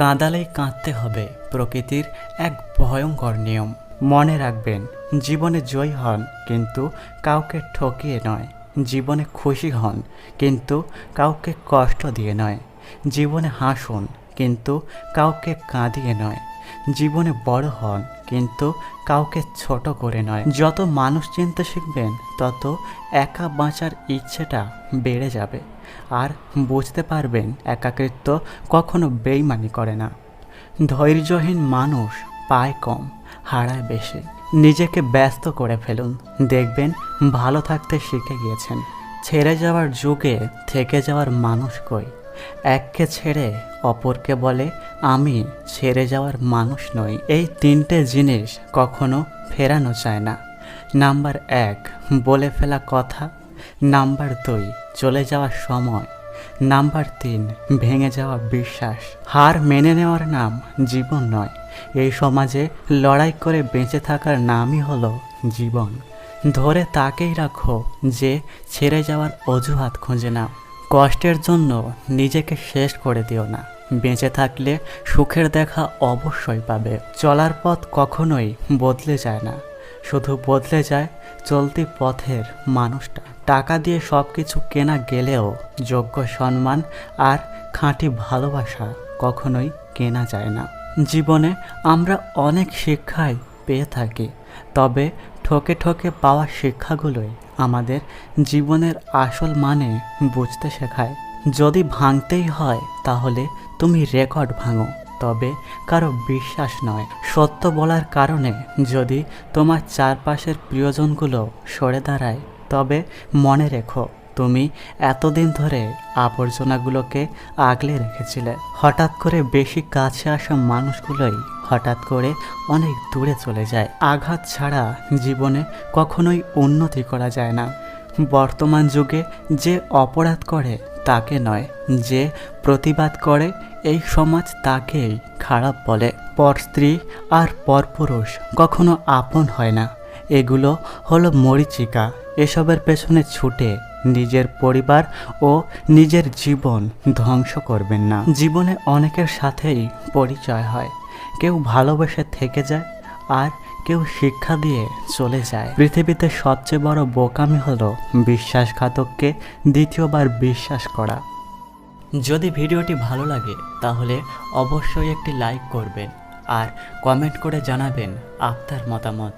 কাঁদালেই কাঁদতে হবে প্রকৃতির এক ভয়ঙ্কর নিয়ম। মনে রাখবেন, জীবনে জয়ী হন কিন্তু কাউকে ঠকিয়ে নয়। জীবনে খুশি হন কিন্তু কাউকে কষ্ট দিয়ে নয়। জীবনে হাসুন কিন্তু কাউকে কাঁদিয়ে নয়। জীবনে বড় হন কিন্তু কাউকে ছোট করে নয়। যত মানুষ চিনতে শিখবেন, তত একা বাঁচার ইচ্ছেটা বেড়ে যাবে। আর বুঝতে পারবেন একাকৃত্ব কখনো বেইমানি করে না। ধৈর্যহীন মানুষ পায় কম, হারায় বেশি। নিজেকে ব্যস্ত করে ফেলুন। দেখবেন ভালো থাকতে শিখে গিয়েছেন। ছেড়ে যাওয়ার যুগে থেকে যাওয়ার মানুষ কই? এককে ছেড়ে অপরকে বলে, আমি ছেড়ে যাওয়ার মানুষ নই। এই তিনটে জিনিস কখনো ফেরানো যায় না। নাম্বার এক, বলে ফেলা কথা। নাম্বার দুই, চলে যাওয়ার সময়। নাম্বার তিন, ভেঙে যাওয়া বিশ্বাস। হার মেনে নেওয়ার নাম জীবন নয়। এই সমাজে লড়াই করে বেঁচে থাকার নামই হলো জীবন। ধরে তাকেই রাখো যে ছেড়ে যাওয়ার অজুহাত খুঁজে নাও কষ্টের জন্য নিজেকে শেষ করে দিও না। বেঁচে থাকলে সুখের দেখা অবশ্যই পাবে। চলার পথ কখনোই বদলে যায় না। শুধু বদলে যায় চলতি পথের মানুষটা। টাকা দিয়ে সব কিছু কেনা গেলেও যোগ্য সম্মান আর খাঁটি ভালোবাসা কখনোই কেনা যায় না। জীবনে আমরা অনেক শিক্ষাই পেয়ে থাকি, তবে ঠকে ঠকে পাওয়া শিক্ষাগুলোই আমাদের জীবনের আসল মানে বুঝতে শেখায়। যদি ভাঙতেই হয়, তাহলে তুমি রেকর্ড ভাঙো। তবে কারও বিশ্বাস নয়। সত্য বলার কারণে যদি তোমার চারপাশের প্রিয়জনগুলো সরে দাঁড়ায়, তবে মনে রেখো, তুমি এতদিন ধরে আবর্জনাগুলোকে আগলে রেখেছিলে। হঠাৎ করে বেশি কাছে আসা মানুষগুলোই হঠাৎ করে অনেক দূরে চলে যায়। আঘাত ছাড়া জীবনে কখনোই উন্নতি করা যায় না। বর্তমান যুগে যে অপরাধ করে তাকে নয়, যে প্রতিবাদ করে, এই সমাজ তাকেই খারাপ বলে। পর স্ত্রী আর পরপুরুষ কখনো আপন হয় না। এগুলো হলো মরিচিকা। এসবের পেছনে ছুটে নিজের পরিবার ও নিজের জীবন ধ্বংস করবেন না। জীবনে অনেকের সাথেই পরিচয় হয়। কেউ ভালোবেসে থেকে যায়, আর কেউ শিক্ষা দিয়ে চলে যায়। পৃথিবীতে সবচেয়ে বড় বোকামি হলো বিশ্বাসঘাতককে দ্বিতীয়বার বিশ্বাস করা। যদি ভিডিওটি ভালো লাগে, তাহলে অবশ্যই একটি লাইক করবেন আর কমেন্ট করে জানাবেন আপনার মতামত।